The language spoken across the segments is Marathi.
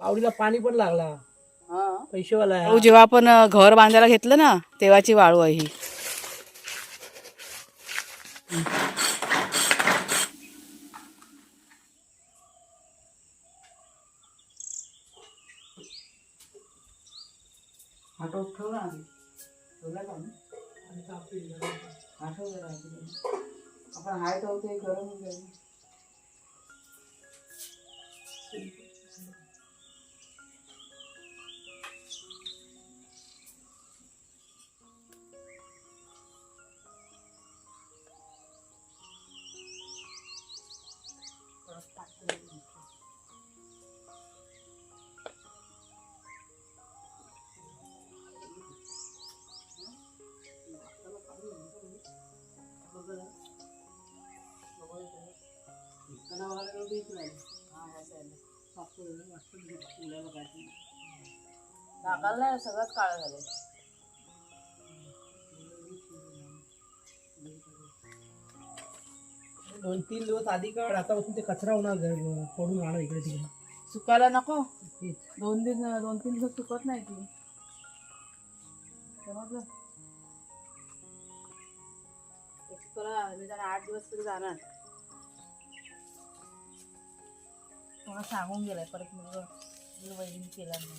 पावडीला पाणी पण लागला. हा. पैसेवाला वाळू हा. जेव्हा आपण घर बांधायला घेतलं ना तेव्हाची वाळू आहे ही. आपण हाय ठेवतो गरम जाईल टाकायला सगळंच काळं झालं दोन तीन दिवस आधी काढ आता उठून ते कचरा होणार घर- पडून राहणार इकडे तिकडे. सुकायला नको? तेच. दोन दिन दोन तीन दिवस सुकत नाही ती. समजलं? निदान आठ दिवस तरी जाणार. सांगून गेलाय परत मग मी वहिनी केला नाही.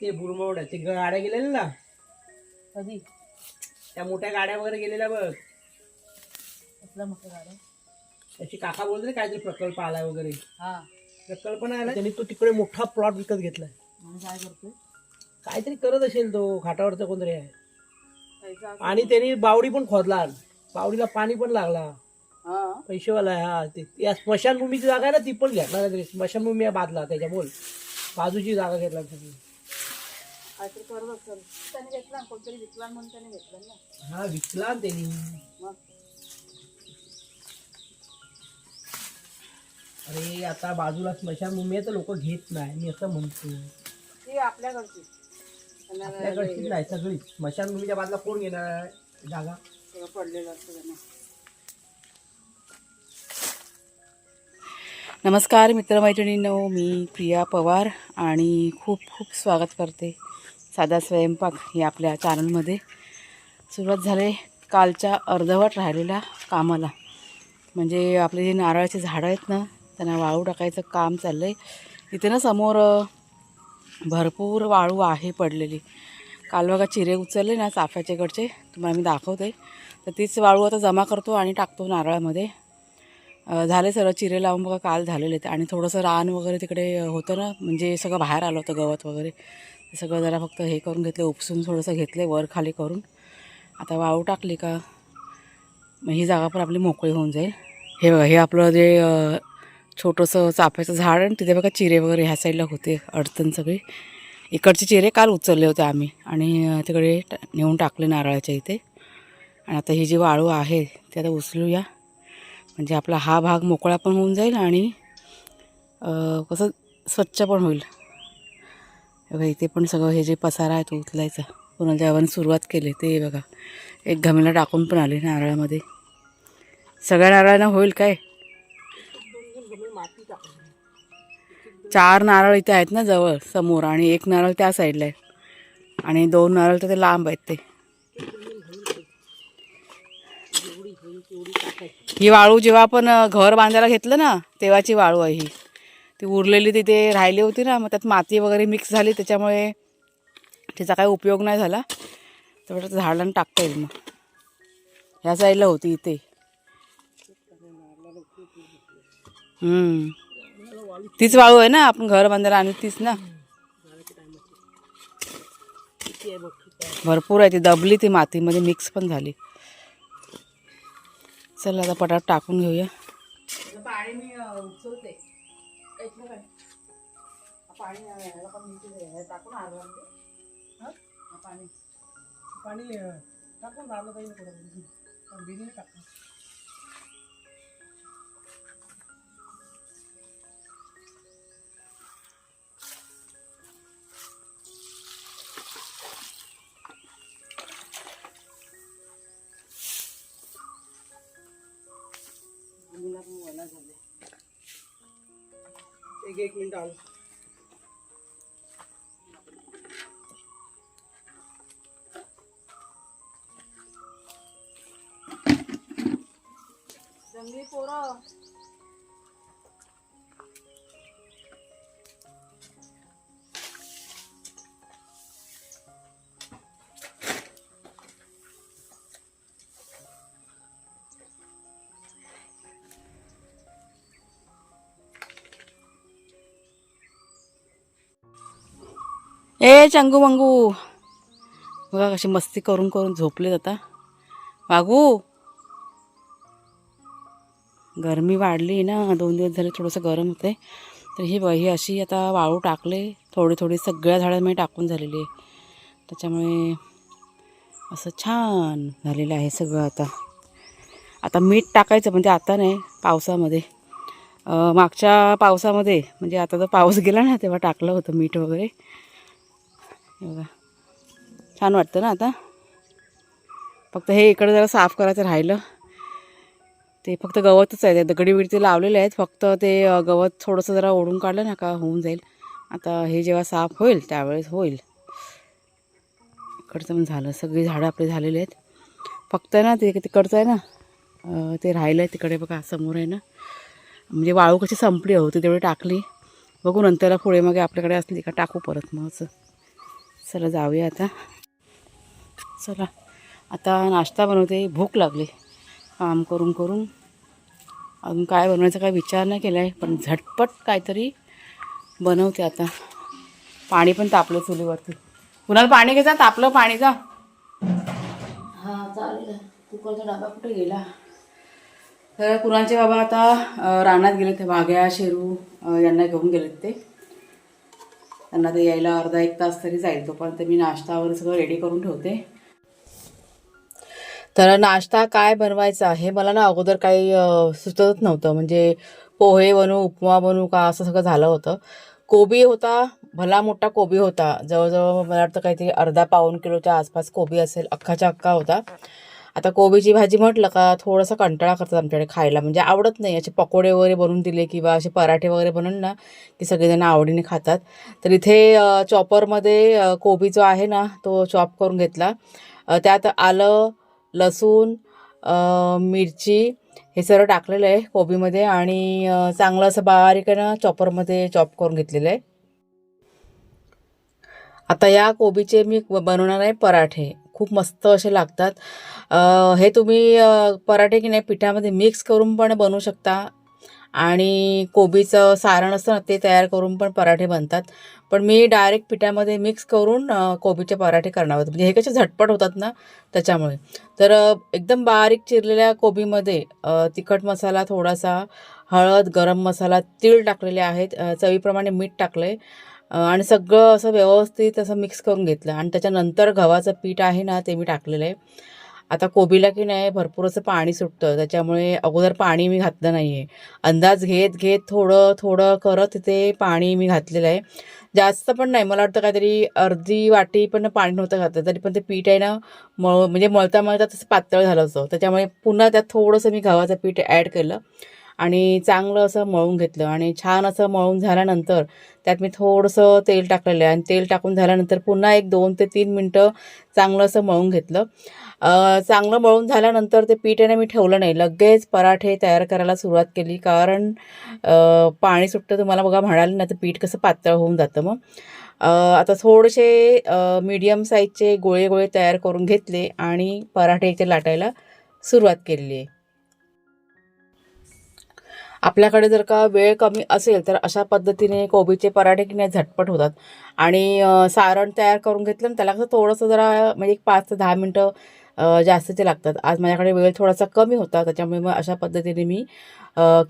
ते बुरमोड ते गाड्या गेलेल्या ना. कधी? त्या मोठ्या गाड्या वगैरे गेलेल्या बघ. आपल्या मोठ्या गाड्या? त्याची काका बोलते ना काहीतरी प्रकल्प आलाय वगैरे. हा. प्रकल्प नाही आला? त्यांनी तो तिकडे मोठा प्लॉट विकत घेतलाय. म्हणजे काय करतोय? काहीतरी करत असेल तो घाटावरचा कोणतरी आहे. आणि त्यांनी बावडी पण खोदला. बावडीला पाणी पण लागला. हा. पैसेवाला आहे हा. ते या स्मशानभूमीची जागा आहे ना ती पण घेतला काहीतरी स्मशानभूमी आहे बादला त्याच्या बोल बाजूची जागा घेतला सगळी काहीतरी करत असेल. त्याने घेतला ना, कोणतरी विकला म्हणून त्याने घेतला ना. हा विकला त्यांनी. मग अरे आता बाजूला स्मशानभूमी आहे तर लोक घेत नाही. मी असं म्हणतो. ती आपल्याकडची. नाही सगळी. स्मशानभूमीच्या बाजूला कोण घेणार आहे? जागा? सगळं पडलेलं असतं त्यांना. नमस्कार मित्रमैत्रिणींनो. मी प्रिया पवार आणि खूप खूप स्वागत करते साधा स्वयंपाक या आपल्या चॅनलमध्ये सुरुवात झाले कालच्या अर्धवट राहिलेल्या कामाला. म्हणजे आपले जे नारळाचे झाडं आहेत ना त्यांना वाळू टाकायचं काम चाललं आहे इथे ना समोर भरपूर वाळू आहे पडलेली. काल बघा चिरे उचलले ना चाफ्याच्याकडचे तुम्हाला मी दाखवते. तर तीच वाळू आता जमा करतो आणि टाकतो नारळामध्ये. झाले सर्व चिरे लावून बघा काल झालेले आहेत. आणि थोडंसं रान वगैरे तिकडे होतं ना म्हणजे सगळं बाहेर आलं होतं गवत वगैरे. सगळं जरा फक्त हे करून घेतलं उपसून थोडंसं घेतलं वर खाली करून. आता वाळू टाकली का मग ही जागा पण आपली मोकळी होऊन जाईल. हे बघा हे आपलं जे छोटंसं चाफ्याचं झाड आणि तिथे बघा चिरे वगैरे ह्या साईडला होते अडचण सगळी. इकडचे चिरे काल उचलले होते आम्ही आणि तिकडे टा- नेऊन टाकले नारळाच्या इथे. आणि आता ही जी वाळू आहे ती आता उचलूया. म्हणजे आपला हा भाग मोकळा पण होऊन जाईल आणि कसं स्वच्छ पण होईल. बघा इथे पण सगळं हे जे पसारा आहे तो उचलायचा. पुन्हा जेवण सुरुवात केली ते बघा. एक घमेला टाकून पण आले नारळामध्ये. सगळ्या नारळांना होईल काय? चार नारळ इथे आहेत ना जवळ समोर आणि एक नारळ त्या साईडला आहे. आणि दोन नारळ तर ते लांब आहेत ते. ही वाळू जेव्हा आपण घर बांधायला घेतलं ना तेव्हाची वाळू आहे ही. ती उरलेली तिथे राहिली होती ना मग त्यात माती वगैरे मिक्स झाली त्याच्यामुळे तिचा काही उपयोग नाही झाला. तेवढं झाडांना टाकता येईल मग. ह्या साईडला होती इथे. तीच वाळू आहे ना आपण घर बांधायला आणि तीच ना. भरपूर आहे ती दबली ती मातीमध्ये मिक्स पण झाली. चला आता पटाट टाकून घेऊया. पाणी एक एक मिनिट आलो. ए चंगू मंगू. बघा कशी मस्ती करून करून झोपलेत आता. वागू. गरमी वाढली ना दोन दिवस झाले थोडंसं गरम होते तर ही बघा ही अशी आता वाळू टाकले थोडी थोडी सगळ्या झाडांमध्ये टाकून झालेली आहे. त्याच्यामुळे असं छान झालेलं आहे सगळं आता. आता मीठ टाकायचं म्हणजे आता नाही पावसामध्ये. मागच्या पावसामध्ये म्हणजे आता तर पाऊस गेला ना तेव्हा टाकलं होतं मीठ वगैरे. बघा. छान वाटतं ना आता? फक्त हे इकडं जरा साफ करायचं राहिलं. ते फक्त गवतच आहे. ते दगडी बिडती लावलेले आहेत. फक्त ते गवत थोडंसं जरा ओढून काढलं ना का होऊन जाईल. आता हे जेव्हा साफ होईल त्यावेळेस होईल. इकडचं पण झालं. सगळी झाडं आपली झालेली आहेत. फक्त ना ते तिकडचं आहे ना ते राहिलं आहे तिकडे बघा समोर आहे ना. म्हणजे वाळू कशी संपली होती तेवढी टाकली. बघू नंतरला पुढे मागे आपल्याकडे असली का टाकू परत मग असं. चला जाऊया आता. चला आता नाश्ता बनवते. भूक लागली. काम करून करून. अजून काय बनवायचा काय विचार नाही केला आहे पण झटपट काहीतरी बनवते आता. पाणी पण तापलं चुलीवरती. कुणाला पाणी घ्यायचं तापलं पाणी जा. हां चालेल. कुकरचा डबा कुठे गेला? तर कुणाचे बाबा आता रानात गेले ते वाघ्या शेरू यांना घेऊन गेलेत ते. त्यांना ते यायला अर्धा एक तास तरी जाईल. तोपर्यंत मी नाश्ता वगैरे सगळं रेडी करून ठेवते. तर नाश्ता काय बनवायचा हे मला ना अगोदर काही सुचतच नव्हतं. म्हणजे पोहे बनवू उपमा बनू का असं सगळं झालं होतं. कोबी होता भला मोठा कोबी होता. जवळजवळ मला वाटतं काहीतरी अर्धा पाऊण किलोच्या आसपास कोबी असेल अख्खाच्या अख्खा होता. आता कोबीची भाजी म्हटलं का थोडासा कंटाळा करतात आमच्याकडे खायला. म्हणजे आवडत नाही. असे पकोडे वगैरे बनवून दिले किंवा असे पराठे वगैरे बनवून ना की सगळेजण आवडीने खातात. तर इथे चॉपरमध्ये कोबी जो आहे ना तो चॉप करून घेतला. त्यात आलं लसूण मिरची हे सर्व टाकलेलं आहे कोबीमध्ये आणि चांगलं असं बारीक आहे ना चॉपरमध्ये चॉप करून घेतलेलं आहे. आता या कोबीचे मी बनवणार आहे पराठे. खूप मस्त असे लागतात. हे तुम्ही पराठे की नाही पिठामध्ये मिक्स करून पण बनवू शकता. आणि कोबीचं सारण असतं ना ते तयार करून पण पराठे बनतात. पण मी डायरेक्ट पिठामध्ये मिक्स करून कोबीचे पराठे करणार होते. म्हणजे हे कसे झटपट होतात ना त्याच्यामुळे. तर एकदम बारीक चिरलेल्या कोबीमध्ये तिखट मसाला थोडासा हळद गरम मसाला तीळ टाकलेले आहेत. चवीप्रमाणे मीठ टाकलं आहे आणि सगळं असं व्यवस्थित असं मिक्स करून घेतलं. आणि त्याच्यानंतर गव्हाचं पीठ आहे ना ते मी टाकलेलं आहे. आता कोबीला की नाही भरपूर असं पाणी सुटतं. त्याच्यामुळे अगोदर पाणी मी घातलं नाही आहे अंदाज घेत घेत थोडं थोडं करत तिथे पाणी मी घातलेलं आहे. जास्त पण नाही. मला वाटतं काहीतरी अर्धी वाटी पण पाणी नव्हतं घातलं. तरी पण ते पीठ आहे ना मळ म्हणजे मळता मळता तसं पातळ झालं होतं. त्याच्यामुळे पुन्हा त्यात थोडंसं मी गव्हाचं पीठ ॲड केलं. आणि चांगलं असं मळून घेतलं आणि छान असं मळून झाल्यानंतर त्यात मी थोडंसं तेल टाकलेलं आहे. आणि तेल टाकून झाल्यानंतर पुन्हा एक दोन ते तीन मिनटं चांगलं असं मळून घेतलं. चांगलं मळून झाल्यानंतर ते पीठ आहे मी ठेवलं नाही. लगेच पराठे तयार करायला सुरुवात केली. कारण पाणी सुटतं तुम्हाला बघा म्हणाले ना तर पीठ कसं पातळ होऊन जातं मग. आता थोडेसे मीडियम साईजचे गोळे गोळे तयार करून घेतले आणि पराठे इथे लाटायला सुरुवात केलेली आहे. आपल्याकडे जर का वेळ कमी असेल तर अशा पद्धतीने कोबीचे पराठे की नाही झटपट होतात. आणि सारण तयार करून घेतलं आणि त्याला कसं थोडंसं जरा म्हणजे एक पाच ते दहा मिनटं अ, जास्तीचे लागतात. आज माझ्याकडे वेळ थोडासा कमी होता त्याच्यामुळे मग अशा पद्धतीने मी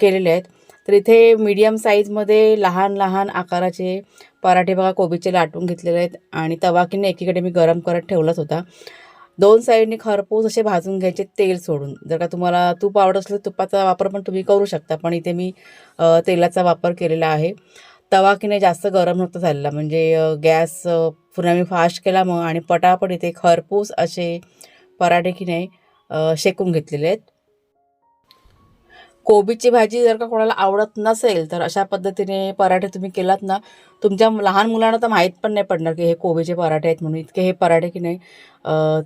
केलेले आहेत. तर इथे मीडियम साईजमध्ये लहान लहान आकाराचे पराठे बघा कोबीचे लाटून घेतलेले आहेत. आणि तवा एकीकडे मी गरम करत ठेवलाच होता. दोन साईडने खरपूस असे भाजून घ्यायचे तेल सोडून. जर का तुम्हाला तूप आवडत असलं तर तुपाचा वापर पण तुम्ही करू शकता पण इथे मी तेलाचा वापर केलेला आहे. तवा की नाही जास्त गरम नव्हता झालेला म्हणजे गॅस पुन्हा मी फास्ट केला मग आणि पटापट इथे खरपूस असे पराठे की नाही शेकून घेतलेले आहेत. कोबीची भाजी जर का कोणाला आवडत नसेल तर अशा पद्धतीने पराठे तुम्ही केलात ना तुमच्या लहान मुलांना तर माहीत पण नाही पडणार की हे कोबीचे पराठे आहेत म्हणून. इतके हे पराठे की नाही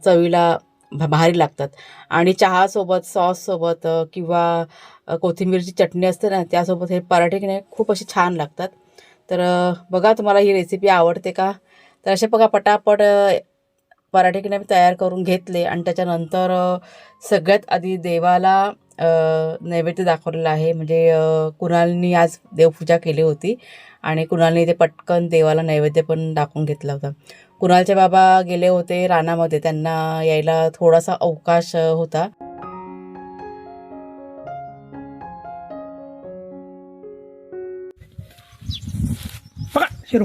चवीला भा- भारी लागतात. आणि चहासोबत सॉससोबत किंवा कोथिंबीरची चटणी असते ना त्यासोबत हे पराठे की नाही खूप असे छान लागतात. तर बघा तुम्हाला ही रेसिपी आवडते का? तर असे बघा पटापट पराठे की नाही मी तयार करून घेतले आणि त्याच्यानंतर सगळ्यात आधी देवाला नैवेद्य दाखवलेला आहे. म्हणजे कुणालनी आज देवपूजा केली होती आणि कुणालनी ते पटकन देवाला नैवेद्य पण दाखवून घेतला होता. कुणालचे बाबा गेले होते रानामध्ये त्यांना यायला थोडासा अवकाश होता. पका शिरू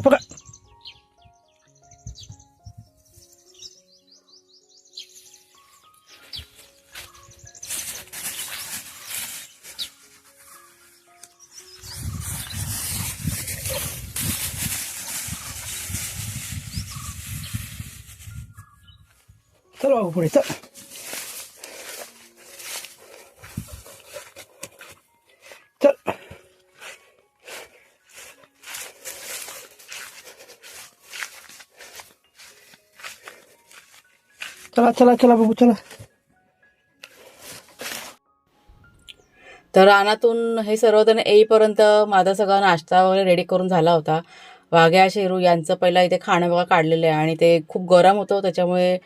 चल बाबू पुढे चल. चल चला चला चला बाबू चला. तर रानातून हे सर्वजण येईपर्यंत माझा सगळा नाश्ता वगैरे रेडी करून झाला होता. वाघ्या शेरू यांचं पहिला इथे खाणं बघा काढलेलं आहे आणि ते खूप गरम होतं त्याच्यामुळे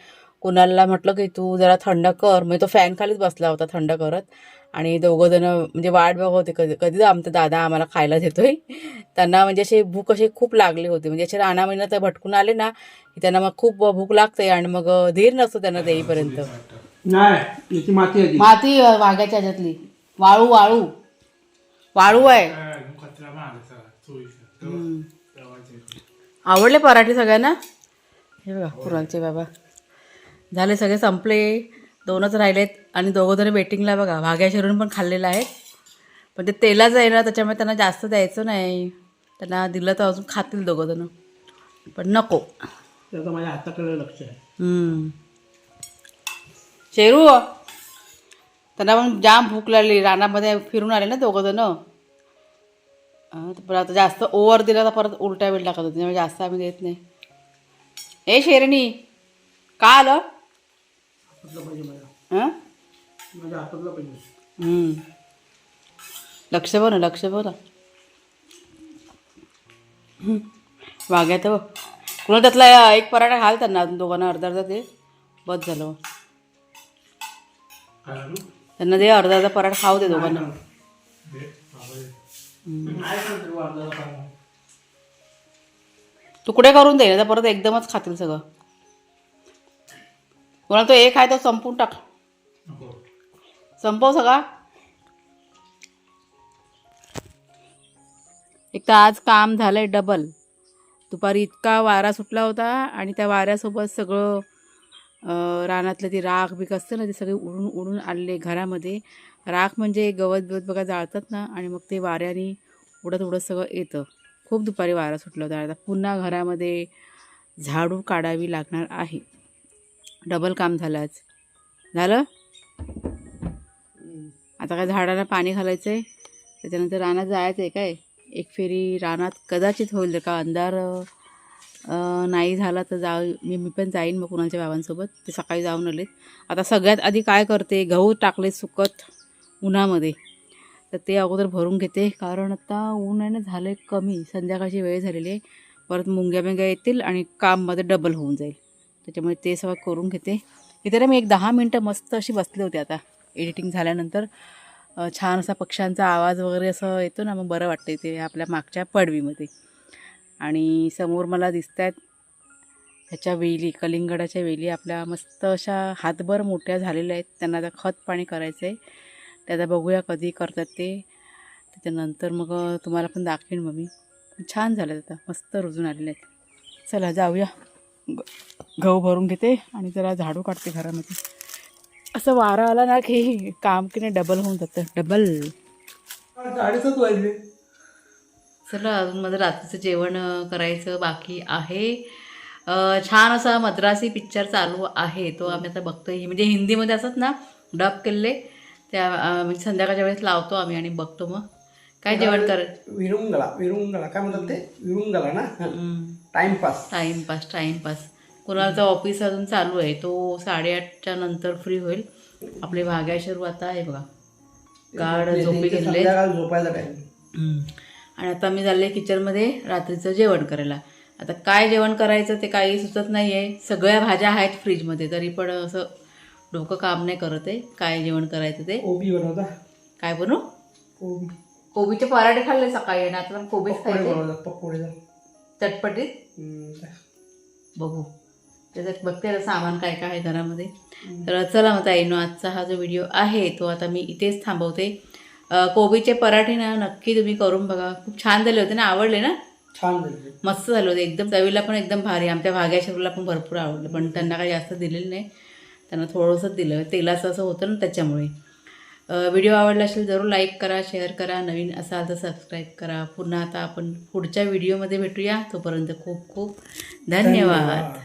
कुणालला म्हटलं की तू जरा थंड कर. म्हणजे तो फॅन खालीच बसला होता थंड करत. आणि दोघं जण म्हणजे वाट बघत होते. कधी कधी आमचा दादा आम्हाला खायला देतोय. त्यांना म्हणजे असे भूक अशी खूप लागली होती. म्हणजे असे राणा महिन्यात भटकून आले ना की त्यांना मग खूप भूक लागते आणि मग धीर नसतो त्यांना देईपर्यंत. नाही माती माती वाघ्याच्या ह्याच्यातली. वाळू वाळू. वाळू आहे. आवडले पराठे सगळ्यांना? हे बघा कुरालचे बाबा. झाले सगळे संपले. दोनच राहिलेत आणि दोघं जण वेटिंगला बघा वाघ्या शिरून पण खाल्लेलं आहे पण ते तेलाचं आहे ना त्याच्यामुळे त्यांना जास्त द्यायचं नाही. त्यांना दिलं तर अजून खातील दोघं जण. पण नको. त्याचं माझ्या हाताकडे लक्ष आहे. हम्म. शेरू त्यांना पण जाम भूक लागली. रानामध्ये फिरून आले ना दोघं जण. तर पण आता जास्त ओव्हर दिला तर परत उलट्या वेळ लागत होती. त्यामुळे जास्त आम्ही देत नाही. ए शेरणी का आलं? हं? लक्ष बघ ना लक्ष हम्म. वाघ्यात बघ. कुणा त्यातला एक पराठा घाल त्यांना अजून दोघांना अर्धा अर्धा ते बस झालं त्यांना दे अर्धा अर्धा पराठा खाऊ दे दोघांना. तुकडे करून दे ना परत एकदमच खातील सगळं. कोणाला तो एक आहे तो संपून टाक. संपव सगळा. एक तर आज काम झालंय डबल दुपारी इतका वारा सुटला होता आणि त्या वाऱ्यासोबत सगळं रानातलं ती राख बिक असते ना ते सगळे उडून उडून आले घरामध्ये. राख म्हणजे गवत बिवत बघा जाळतात ना आणि मग ते वाऱ्याने उडत उडत सगळं येतं. खूप दुपारी वारा सुटला होता. आता पुन्हा घरामध्ये झाडू काढावी लागणार आहे. डबल काम झालं आज झालं? आता काय झाडाला पाणी घालायचं आहे त्याच्यानंतर रानात जायचं आहे काय? एक फेरी रानात कदाचित होईल का अंधार नाही झाला तर जा मी मी पण जाईन मग कुणाच्या बाबांसोबत. ते सकाळी जाऊन आलेत. आता सगळ्यात आधी काय करते? गहू टाकले सुकत उन्हामध्ये. तर ते अगोदर भरून घेते. कारण आता ऊन आहे ना झालं आहे कमी. संध्याकाळची वेळ झालेली आहे. परत मुंग्या बिंग्या येतील आणि काममध्ये डबल होऊन जाईल. त्याच्यामुळे ते सगळं करून घेते. इथे मी एक दहा मिनटं मस्त अशी बसले होते आता. एडिटिंग झाल्यानंतर छान असा पक्ष्यांचा आवाज वगैरे असं येतो ना मग बरं वाटतं इथे आपल्या मागच्या पडवीमध्ये. आणि समोर मला दिसत आहेत ह्याच्या वेली कलिंगडाच्या वेली. आपल्या मस्त अशा हातभर मोठ्या झालेल्या आहेत. त्यांना आता खत पाणी करायचं आहे त्याचा बघूया कधी करतात ते. त्याच्यानंतर मग तुम्हाला पण दाखवेन मग मी छान झालं आता. मस्त रुजून आलेले आहेत. चला जाऊया. गहू भरून घेते आणि जरा झाडू काढते घरामध्ये. असं वारा आला ना की काम की नाही डबल होऊन जातं. डबल चला अजून माझं रात्रीचं जेवण करायचं बाकी आहे. अं, छान असा मद्रासी पिक्चर चालू आहे. तो आम्ही आता बघतोय. म्हणजे हिंदीमध्ये असत ना डब केले त्या म्हणजे संध्याकाळच्या वेळेस लावतो आम्ही आणि बघतो मग. काय जेवण कर विरुंगला विरुंगला. काय म्हणतात ते? विरुंगला ना? टाइमपास टाईमपास टाईमपास कुणाचं ऑफिस अजून चालू आहे तो साडेआठच्या नंतर फ्री होईल. आपले भाग्याशरू आता आहे बघा. गाड झोपी झोपायचा टाइम हम्म. आणि आता मी चालले किचनमध्ये रात्रीचं जेवण करायला. आता काय जेवण करायचं ते काही सुचत नाही आहे सगळ्या भाज्या आहेत फ्रीजमध्ये तरी पण असं डोकं काम नाही करत आहे. काय जेवण करायचं ते? कोबी बनवता? काय बनवू? कोबी. कोबीचे पराठे खाल्ले सकाळी आणि आता पण कोबीच खायचे. पकोडे. चटपटीत. बघू. त्याच्यात बघते आता सामान काय काय आहे घरामध्ये. तर चला मग ताईनो आजचा हा जो व्हिडिओ आहे तो आता मी इथेच थांबवते. कोबीचे पराठे ना नक्की तुम्ही करून बघा. खूप छान झाले होते ना आवडले ना? छान झाले मस्त झालं होतं. एकदम चवीला पण एकदम भारी आमच्या भाग्याशरूला पण भरपूर आवडलं पण त्यांना काही जास्त दिलेलं नाही. त्यांना थोडंसंच दिलं तेलाचं असं होतं ना त्याच्यामुळे. व्हिडिओ आवडला असेल जरूर लाईक करा शेअर करा नवीन असाल तर सबस्क्राईब करा. पुन्हा आता आपण पुढच्या व्हिडिओमध्ये भेटूया. तोपर्यंत खूप खूप धन्यवाद.